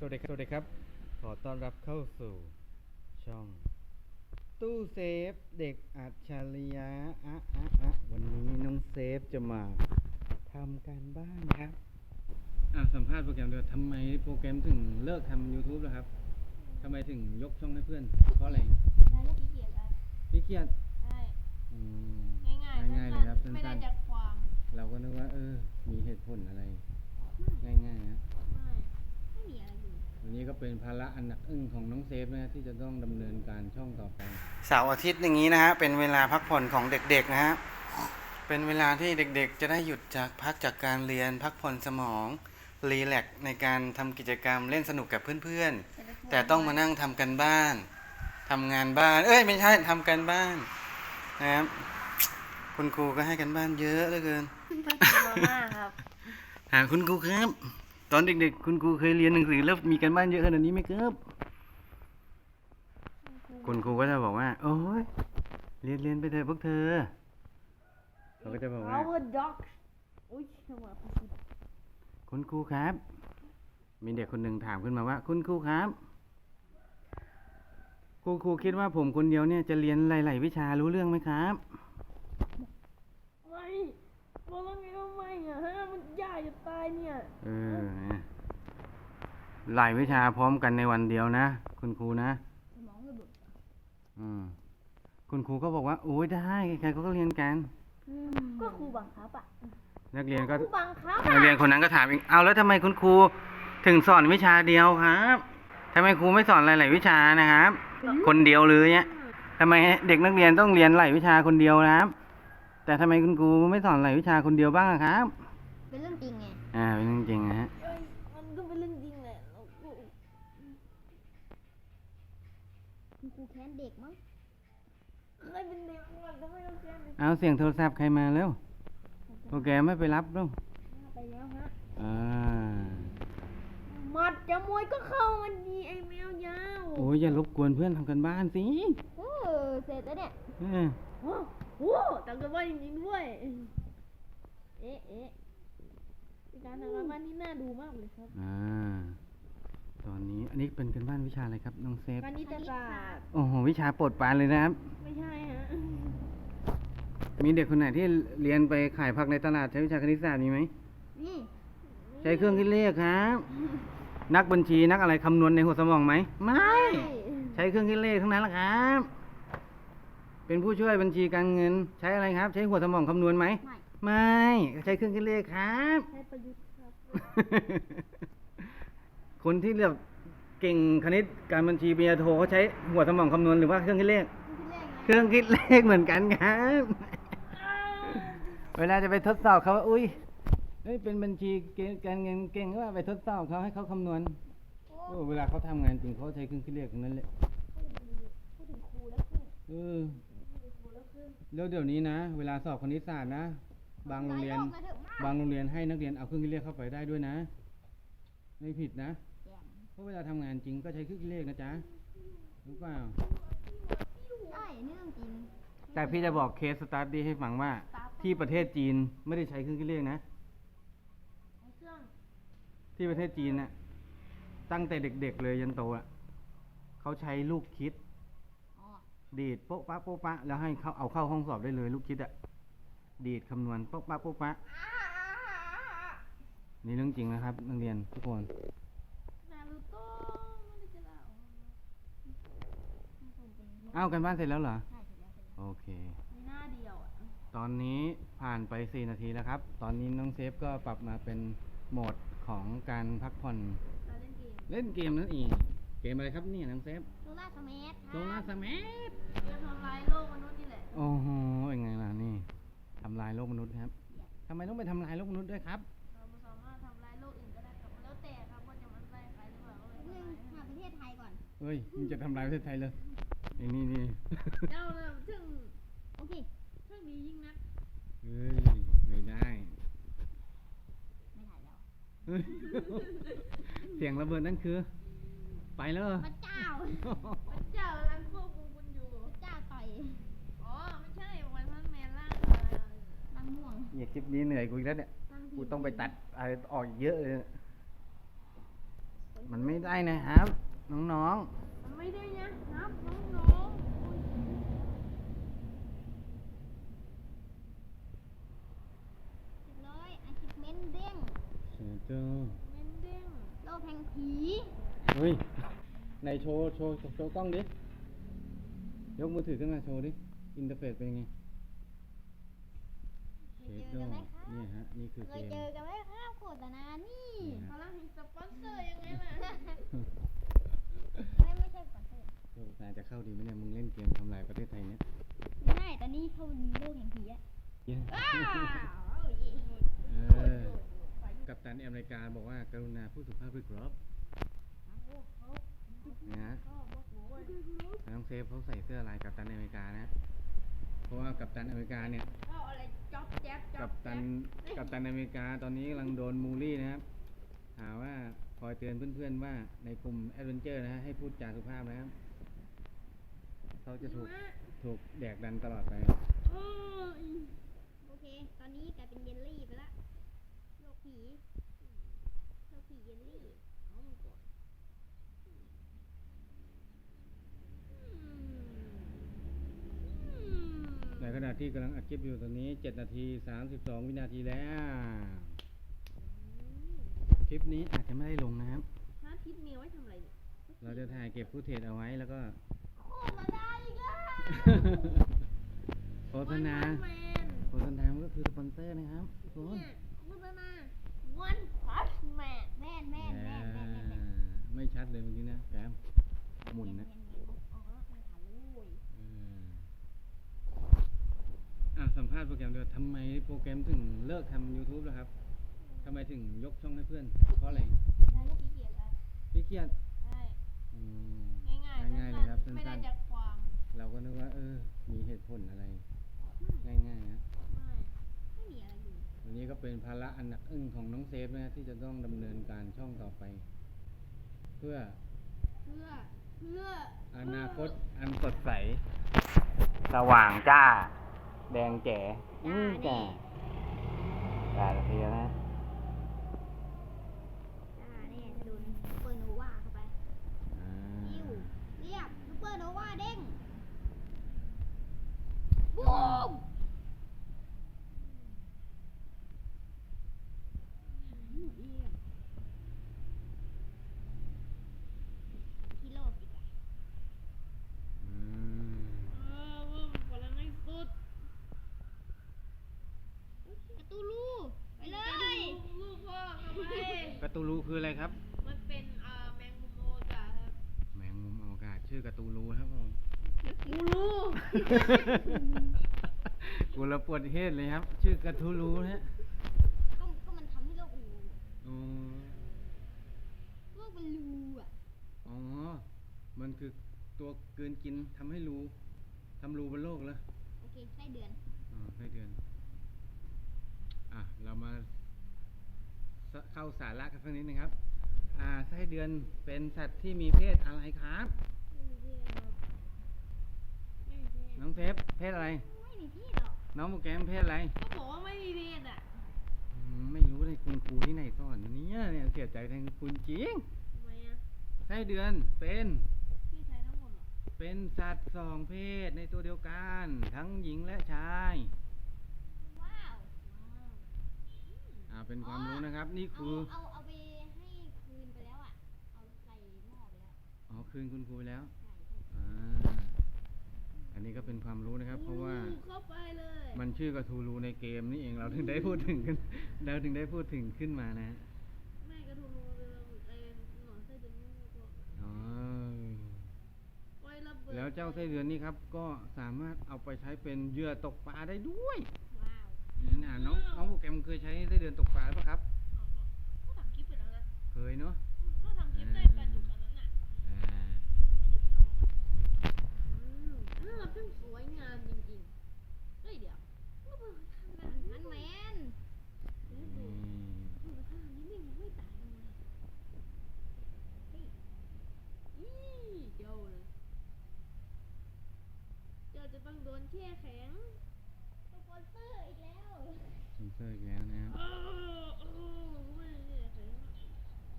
สวัสดีครับสวัสดีครับ ขอต้อนรับเข้าสู่ช่อง ตู้เซฟเด็กอัจฉริยะอะอะอะวันนี้น้องเซฟจะมาทำการบ้านครับ อะสัมภาษณ์โปรแกรมด้วยทำไมโปรแกรมถึงเลิกทำ YouTube แล้วครับทำไมถึงยกช่องให้เพื่อน เพราะอะไรได้ขี้เกียจครับพี่เกียรติใช่อืมง่ายๆง่ายๆเลยครับสั้นๆไม่ได้สั้นจากความๆเราก็นึกว่า เออ มีเหตุผลอะไร ง่ายๆนะ ไม่ไม่มีอะไรอยู่ วันนี้ก็เป็นภาระอันหนักอึ้งของน้องเซฟนะที่จะต้องดำเนินการช่องต่อไป เสาร์อาทิตย์อย่างนี้นะฮะเป็นเวลาพักผ่อนของเด็กๆนะฮะเป็นเวลาที่เด็กๆ จะได้หยุดจากพักจากการเรียนพักผ่อนสมองรีแลกซ์ในการทำกิจกรรมเล่นสนุกกับเพื่อนๆ แต่ต้องมานั่งทำกันบ้านทำงานบ้าน เอ้ยไม่ใช่ทำกันบ้านนะครับคุณครูก็ให้กันบ้านเยอะเหลือเกิน มาม่าครับหาคุณครูครับ ตอนเด็กๆ คุณครูเคยเรียนหนังสือแล้วมีกันบ้านเยอะขนาดนี้ไหมครับ คุณครูก็จะบอกว่า โอ้ยเรียนเรียนไปเถอะพวกเธอเขาก็จะบอกว่า our dogs อุ้ยทำไมคุณครูครับ มีเด็กคนหนึ่งถามขึ้นมาว่า คุณครูครับ ครูครูคิดว่าผมคนเดียวเนี่ยจะเรียนหลาย ๆ วิชารู้เรื่องไหมครับ ไม่บอกแล้วไงว่าไม่อะฮะมันยากจะตาย เนี่ย เออนะหลายวิชาพร้อมกันในวันเดียวนะ คุณครูนะ สมองระเบิดอืม คุณครูก็บอกว่า โอ้ยได้ ใครๆก็เรียนกัน ก็ครูบังคับอะนักเรียนก็ ครูบังคับนักเรียนคนนั้นก็ถามอีก เอาแล้วทำไมคุณครูถึงสอนวิชาเดียวครับทำไมครูไม่สอนหลาย ๆ วิชานะครับ คนเดียวเลยเนี่ยทำไมเด็กนักเรียนต้องเรียนหลายวิชาคนเดียวนะครับ แต่ทำไมคุณครูไม่สอนหลายวิชาคนเดียวบ้างอะครับ เป็นเรื่องจริงไง อ่าเป็นเรื่องจริงนะฮะ มันก็เป็นเรื่องจริงแหละคุณครูแค้นเด็กมั้งไม่เป็นเด็กมันก็ไม่ต้องแค้นเด็กเอาเสียงโทรศัพท์ใครมาแล้วโปรแกรมไม่ไปรับแล้วไปแล้วฮะ อ่ามัดจะมวยก็เข้ามันดีไอแมวยาวโอ้ยอย่ารบกวนเพื่อนทำกันบ้านสิเออเสร็จแล้วเนี่ยเออ โอ้โหทำกันบ้านจริงๆด้วย เอ๊ะเอ๊ะ เป็นการทำกันบ้านที่น่าดูมากเลยครับอ่า ตอนนี้อันนี้เป็นกันบ้านวิชาอะไรครับน้องเซฟคณิตศาสตร์โอ้โหวิชาโปรดปรานเลยนะครับ ไม่ใช่ฮะมีเด็กคนไหนที่เรียนไปขายผักในตลาดใช้วิชาคณิตศาสตร์มีไหม นี่ใช้เครื่องคิดเลขครับ นักบัญชีนักอะไรคำนวณในหัวสมองไหม ไม่ ใช้เครื่องคิดเลขทั้งนั้นแหละครับ เป็นผู้ช่วยบัญชีการเงิน ใช้อะไรครับ ใช้หัวสมองคำนวณไหม ไม่ไม่ใช้เครื่องคิดเลขครับ ใช้ ประยุทธ์ครับ คนที่เรียกเก่งคณิตการบัญชีปริญญาโทเขาใช้หัวสมองคำนวณหรือว่าเครื่องคิดเลข เครื่องคิดเลขเหมือนกันครับ เวลาจะไปทดสอบเขาว่าอุ้ยเฮ้ยเป็นบัญชีเก่งการเงินเก่งก็ว่าไปทดสอบเขาให้เขาคำนวณโอ้เวลาเขาทำงานจริงเขาใช้เครื่องคิดเลขทั้งนั้นแหละพูดถึงครูแล้วขึ้นเออพูดถึงครูแล้วขึ้นแล้วเดี๋ยวนี้นะ เวลาสอบคณิตศาสตร์นะ บางโรงเรียนหลายโลกนะเถอะมากบางโรงเรียนให้นักเรียนเอาเครื่องคิดเลขเข้าไปได้ด้วยนะ ไม่ผิดนะ เพราะเวลาทำงานจริงก็ใช้เครื่องคิดเลขนะจ๊ะรู้เปล่าใช่เรื่องจริง แต่พี่จะบอกเคสสตาร์ดี้ให้ฟังว่า ที่ประเทศจีนไม่ได้ใช้เครื่องคิดเลขนะเครื่องที่ประเทศจีนน่ะ ตั้งแต่เด็กๆเลยยันโตอะเขาใช้ลูกคิดอ๋อดีดโป๊ะปะโป๊ะปะแล้วให้เขาเอาเข้าห้องสอบได้เลยลูกคิดอะ ดีดคำนวณโป๊ะปะโป๊ะปะนี่เรื่องจริงนะครับนักเรียนทุกคน นารูโต้ไม่ได้จะเล่าเอ้ากันบ้านเสร็จแล้วเหรอ ใช่เสร็จแล้วเสร็จแล้วโอเค มีหน้าเดียวอะตอนนี้ผ่านไป 4 นาทีแล้วครับ ตอนนี้น้องเซฟก็ปรับมาเป็นโหมดของการพักผ่อนเราเล่นเกมเล่นเกมนั่นเอง เกมอะไรครับเนี่ยน้องเซฟโซล่าสเมทโซลาร์สแมัทจะทำลายโลกมนุษย์นี่แหละ โอ้โหเป็นไงล่ะนี่ทำลายโลกมนุษย์ครับทำไมต้องไปทำลายโลกมนุษย์ด้วยครับเราสามารถทำลายโลกอื่นก็ได้ครับแล้วแต่ครับว่าจะมันไล่ใครหรือเปล่าก็เลยหนึ่งหาประเทศไทยก่อน เฮ้ยมึงจะทำลายประเทศไทยเลยไอ้นี่นี่เจ้าเนี่ยถึงโอเคช่างดียิ่งนักเฮ้ยไม่ได้ ไม่ถ่ายแล้วเฮ้ยเสียงระเบิดนั่นคือ ไปแล้วเหรอพระเจ้าพระเจ้ากำลังควบคุมคุณอยู่ พระเจ้าต่อย อ๋อ ไม่ใช่วันพันแมนล่าง บางม่วง เนี่ยคลิปนี้เหนื่อยกูอีกแล้วเนี่ยบางทีกูต้องไปตัดอะไรออกอีกเยอะเลยคนมันไม่ได้นะครับ น้องมันไม่ได้นะครับน้องๆเรียบร้อยอาชิพเมนเด้งๆเสือเจ้าเมนเด้งโลกแห่งผีเฮ้ยในโชว์โชว์โชว์กล้องดิยกมือถือขึ้นมาโชว์ดิอินเทอร์เฟซเป็นยังไง เคยเจอกันไหมครับนี่ฮะนี่คือเคเกยม เจอกันไหมครับโฆษณานี่นี่พฮะลังแห่งสปอนเซอร์ยังไงล่ะไม่ไม่ใช่ก่อนเถอะโลกนายจะเข้าดีไหมเนี่ยมึงเล่นเกมทำลายประเทศไทยเนี่ยไม่ใช่ตอนนี้เข้าโลกแห่งผีอะเย้อ้าวเย่เออกัปตันอเมริกาบอกว่ากรุณาผู้สุภาพด้วยครับนะฮะน้องเซฟเขาใส่เสื้อลายกัปตันอเมริกานะ เพราะว่ากัปตันอเมริกาเนี่ย เอาอะไร จ๊อบแจ๊บจ๊อกับบตัแจ๊นบกัปตันอเมริกาตอนนี้กำลังโดนมูลลี่นะครับ หาว่าคอยเตือนเพื่อนๆว่าในกลุ่มแอดเวนเจอร์นะฮะให้พูดจาสุภาพนะครับ เขาจะถูกถูกแดกดันตลอดไปเอ้ยโอเค ตอนนี้กลายเป็นเยลลี่ไปละโลกผีโลกผีเยลลี่ เอามันก่อน อืม ในขณะ ที่กำลังอัดคลิปอยู่ตอนนี้7นาที32วินาทีแล้ว คลิปนี้อาจจะไม่ได้ลงนะครับพระอาทิตย์มีเอาไว้ทำอะไรเนี่ยเราจะถ่ายเก็บฟุตเทจเอาไว้แล้วก็โฆษณาอีกแล้วโฆษณาแมนโฆษณามันก็คือสปอนเซอร์นะครับทุกคนเนี่ยโฆษณา One Punch Man แม่นแม่นแม่นแม่นแม่นแม่นไม่ชัดเลยเมื่อกี้นะแกมหมุนนะเงียบๆอ๋อไม่ทันเลย เอออะ สัมภาษณ์โปรแกรมเดียวทำไมโปรแกรมถึงเลิกทำ YouTube แล้วครับทำไมถึงยกช่องให้เพื่อน เพราะอะไรได้ขี้เกียจแล้วพี่เกียจใช่อืมง่ายๆง่ายๆเลยครับสั้นๆไม่ได้สั้นจากความๆเราก็นึกว่า เออ มีเหตุผลอะไร ง่ายๆนะ ไม่ไม่มีอะไรอยู่วันนี้ก็เป็นภาระอันหนักอึ้งของน้องเซฟนะที่จะต้องดำเนินการช่องต่อไป เพื่อเพื่อเพื่ออนาคตอันสดใส สว่างจ้า แดงแจ๋อือจ้าจ้าทีแล้วนะ อ่าเนี่ยจะโดนซูเปอร์โนวาเข้าไป อ่า ยิ้วเรียบซูเปอร์โนวาเด้งบูมกิโลสิกะ อืม เออว่ามันกำลังไม่สุด กระตูลูไปเลย ลูกพ่อทำไม การ์ตูรูคืออะไรครับ มันเป็นอ่าแมงมุมโอจาครับแมงมุมอวกาศชื่อการ์ตูรูครับผม กูรู้ กูละปวดเฮดเลยครับ ชื่อการ์ตูรูนะฮะก็ก็มันทำให้โลกรูอ๋อโลกมันรูอะอ๋อ มันคือตัวเกินกินทำให้รูทำรูบนโลกแล้วโอเคไส้เดือนอ๋อไส้เดือน อะ เรามาส เข้าสาระกันสักนิดนึงครับ อ่าไส้เดือนเป็นสัตว์ที่มีเพศอะไรครับไม่มีเพศครับไม่มีเพศน้องเซฟเพศอะไร ไม่มีที่หรอกน้องโปรแกรมเพศอะไรก็บอกว่าไม่มีเพศอะอืมไม่รู้เลยคุณครูที่ไหนสอนเนี่ยเนี่ยเสียใจแทนคุณจริงทำไมอะไส้เดือนเป็น พี่ใช้ทั้งหมดเหรอเป็นสัตว์สองเพศในตัวเดียวกัน ทั้งหญิงและชาย ว้าว ว้าว อ่า เป็นความรู้นะครับ นี่เอาคือเอาเอาไปให้คืนไปแล้วอะ เอาใส่หม้อไปแล้วอ๋อคืนคุณครูไปแล้วใช่ใช่อ่าอันนี้ก็เป็นความรู้นะครับ เพราะว่าอู้เข้าไปเลย มันชื่อกระทูรูในเกมนี่เองเราถึงได้พูดถึงกันเราถึงได้พูดถึงขึ้นมานะฮะแม่กระทูรูเรือเอ็นหนอนไส้เดือนงูก็อ๋อไว้ระเบิดแล้วเจ้าไส้เดือนนี่ครับ ก็สามารถเอาไปใช้เป็นเหยื่อตกปลาได้ด้วย ว้าวนี่นะน้องน้องโปรแกรมเคยใช้ไส้เดือนตกปลาหรือเปล่าครับเอาก็ทำคลิปไปแล้วนะเคยเนาะอืมก็ทำคลิปได้ปลาดุกอันนั้นน่ะอ่าปลาดุกน้องน่ารักจังสวยงามจริงๆเฮ้ยเดี๋ยวก็เปิดทำแบบนี้มันแมนเดี๋ยวอืดูมเปิดทำนี้ไม่ยังไม่ตายเลยเฮ้ยอีเจ้าเลยเจ้าจะต้องโดนแช่แข็ง นเซอร์อีกแล้วเซนเซอร์อีกแล้วนะครับ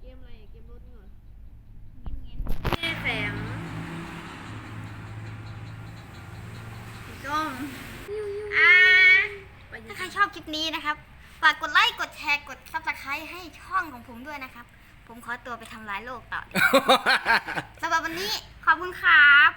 เกมอะไรเกมรถเหรอแม่แฝงส้มอ่าถ้าใครชอบคลิปนี้นะครับ ฝากกดไลค์ กดแชร์ กดซับสไครต์ให้ช่องของผมด้วยนะครับ ผมขอตัวไปทำลายโลกต่อ สำหรับวันนี้ขอบคุณครับ